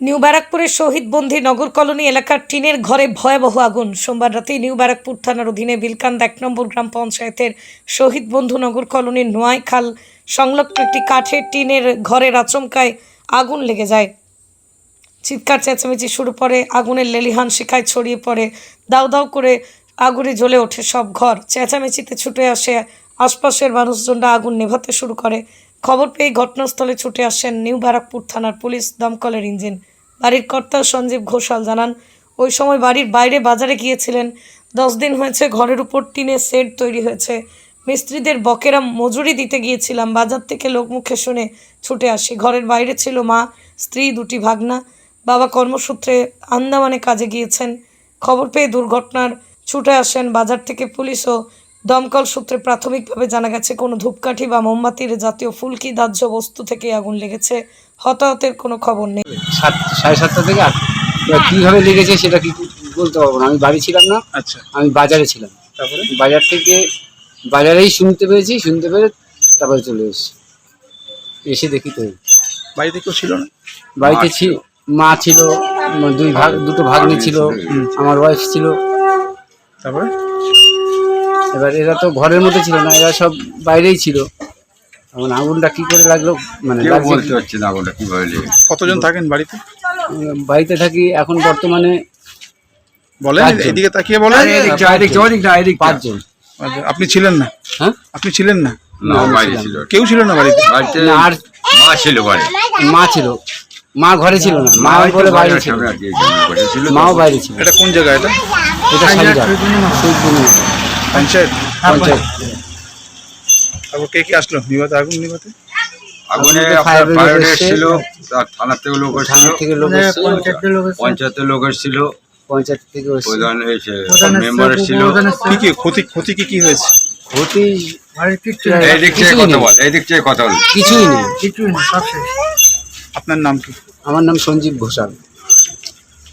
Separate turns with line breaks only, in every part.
New ব্যারাকপুরের শহীদ বন্ধী নগর colony এলাকার টিনের ঘরে ভয়াবহ আগুন। সোমবার রাতে নিউ ব্যারাকপুর থানার অধীনে বিলকান্দ এক নম্বর গ্রাম পঞ্চায়েতের শহীদ বন্ধু নগর কলোনির নোয়াইখাল সংলগ্ন একটি কাঠের টিনের ঘরের আচমকায় আগুন লেগে যায়। চিৎকার, চেঁচামেচি শুরু পড়ে আগুনের লেলিহান শিখায় ছড়িয়ে পড়ে। দাউ দাউ করে আগুনে জ্বলে ওঠে সব ঘর। চেঁচামেচিতে ছুটে আসে আশপাশের মানুষজনরা আগুন নেভাতে শুরু করে। খবর পেয়ে ঘটনাস্থলে ছুটে আসেন নিউ ব্যারাকপুর থানার পুলিশ দমকলের ইঞ্জিন। বাড়ির কর্তা সঞ্জীব ঘোষাল জানান, ওই সময় বাড়ির বাইরে বাজারে গিয়েছিলেন। দশ দিন হয়েছে ঘরের উপর টিনের সেট তৈরি হয়েছে। মিস্ত্রিদের বকেরা মজুরি দিতে গিয়েছিলাম, বাজার থেকে লোকমুখে শুনে ছুটে আসি। ঘরের বাইরে ছিল মা, স্ত্রী, দুটি ভাগনা। বাবা কর্মসূত্রে আন্দামানে কাজে গিয়েছেন। খবর পেয়ে দুর্ঘটনার ছুটে আসেন বাজার থেকে পুলিশ ও দমকল সূত্রে প্রাথমিকভাবে জানা গেছে কোনো ধূপকাঠি বা মোমবাতির জাতীয় ফুলকি দাহ্য বস্তু থেকে আগুন লেগেছে? হতাহতের কোনো খবর নেই।
সাত সাড়ে সাতটা থেকে আট। এবার কীভাবে লেগেছে সেটা কি বলতে পারব না। আমি বাড়ি ছিলাম না।
আচ্ছা।
আমি বাজারে ছিলাম।
তারপরে?
বাজার থেকে বাজারেই শুনতে পেরেছি শুনতে পেরে তারপরে চলে এসেছি। এসে দেখি তো।
বাড়িতে কেউ ছিল না?
বাড়িতে ছি মা ছিল দুই ভাগ দুটো ভাগ্নি ছিল আমার ওয়াইফ ছিল।
তারপরে?
এবার এরা তো ঘরের মধ্যে ছিল না এরা সব বাইরেই ছিল। এখন আগুনটা কি করে লাগল মানে
বলতে পারছে না আগুনটা কীভাবে লেগে
কতজন থাকেন বাড়িতে?
বাড়িতে থাকি এখন বর্তমানে
বলেন এদিকে তাকিয়ে বলেন।
পাঁচজন।
আচ্ছা, আপনি ছিলেন না?
হ্যাঁ?
আপনি ছিলেন না?
না বাইরে ছিল।
কেউ ছিল না বাড়িতে?
বাড়িতে
আর
মা ছিল বাড়ি
মা ছিল। মা ঘরে ছিল না মা বলে বাইরে ছিল। মাও বাইরে ছিল।
এটা কোন জায়গা এটা?
এটা
পঞ্চায়েত।
পঞ্চায়েত।
তারপর কে কে আসলো? নিভাতে আগুন নিভাতে
আগুনে আপনার ফায়ার এসেছিল থানার থেকে লোক এসেছিল।
থানা থেকে লোক এসেছিল।
পঞ্চায়েতের লোক এসেছিল।
পঞ্চায়েত থেকে এসেছিল।
প্রধান এসে মেম্বার এসেছিল
কি কি ক্ষতি ক্ষতি কি কি হয়েছে?
ক্ষতি
এই থেকে কথা বল এই দিক থেকে কথা বল।
কিছুই নেই।
আপনার নাম কি?
আমার নাম সঞ্জীব ঘোষাল।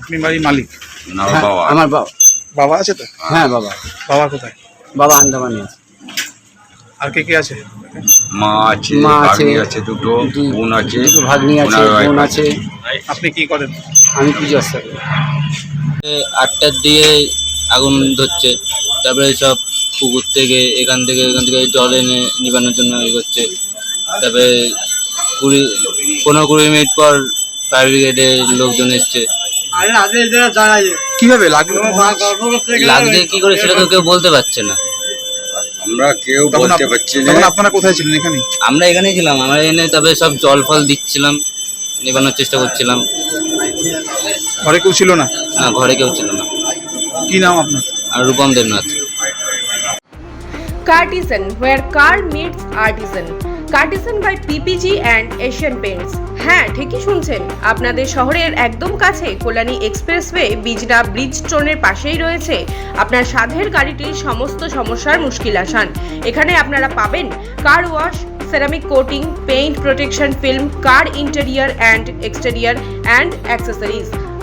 আপনি বাড়ির মালিক?
না
হ্যাঁ,
বাবা।
আমার বাবা।
বাবা আছে তো?
হ্যাঁ বাবা।
বাবা কোথায়?
বাবা আন্দামানে আছে
আর কে কে আছে?
মা আছে
মা আছে,
ভাগ্নি আছে দুটো বোন আছে
দুটো ভাগ্নি আছে বোন আছে।
আপনি কি করেন?
আমি পুজো আসতে
আটটার দিকে আগুন ধরছে তারপরে সব পুকুর থেকে এখান থেকে এখান থেকে জল এনে নিবানোর জন্য ইয়ে করছে। তারপরে কুড়ি পনেরো কুড়ি মিনিট পর ফায়ার ব্রিগেডের লোকজন এসছে।
কীভাবে লাগল?
লাগছে কি করে সেটা তো কেউ বলতে পারছে না।
আমরা কেউ বলতে পারছি না।
তখন আপনারা কোথায় ছিলেন এখানে?
আমরা এখানেই ছিলাম আমরা এনে তবে সব জল ফল দিচ্ছিলাম নিবানোর চেষ্টা করছিলাম।
ঘরে কেউ ছিল না?
না ঘরে কেউ ছিল না।
কি নাম আপনার?
আর Rupam Debnath.
Cartisan, where car meets artisan. Cartisan by PPG and Asian Paints. হ্যাঁ ঠিকই শুনছেন। আপনাদের শহরের একদম কাছে কল্যাণী এক্সপ্রেসওয়ে বিজনা ব্রিজ স্টোনের পাশেই রয়েছে আপনার সাধের গাড়িটির সমস্ত সমস্যার মুশকিল আসান। এখানে আপনারা পাবেন car wash ceramic coating paint protection film car interior and exterior and accessories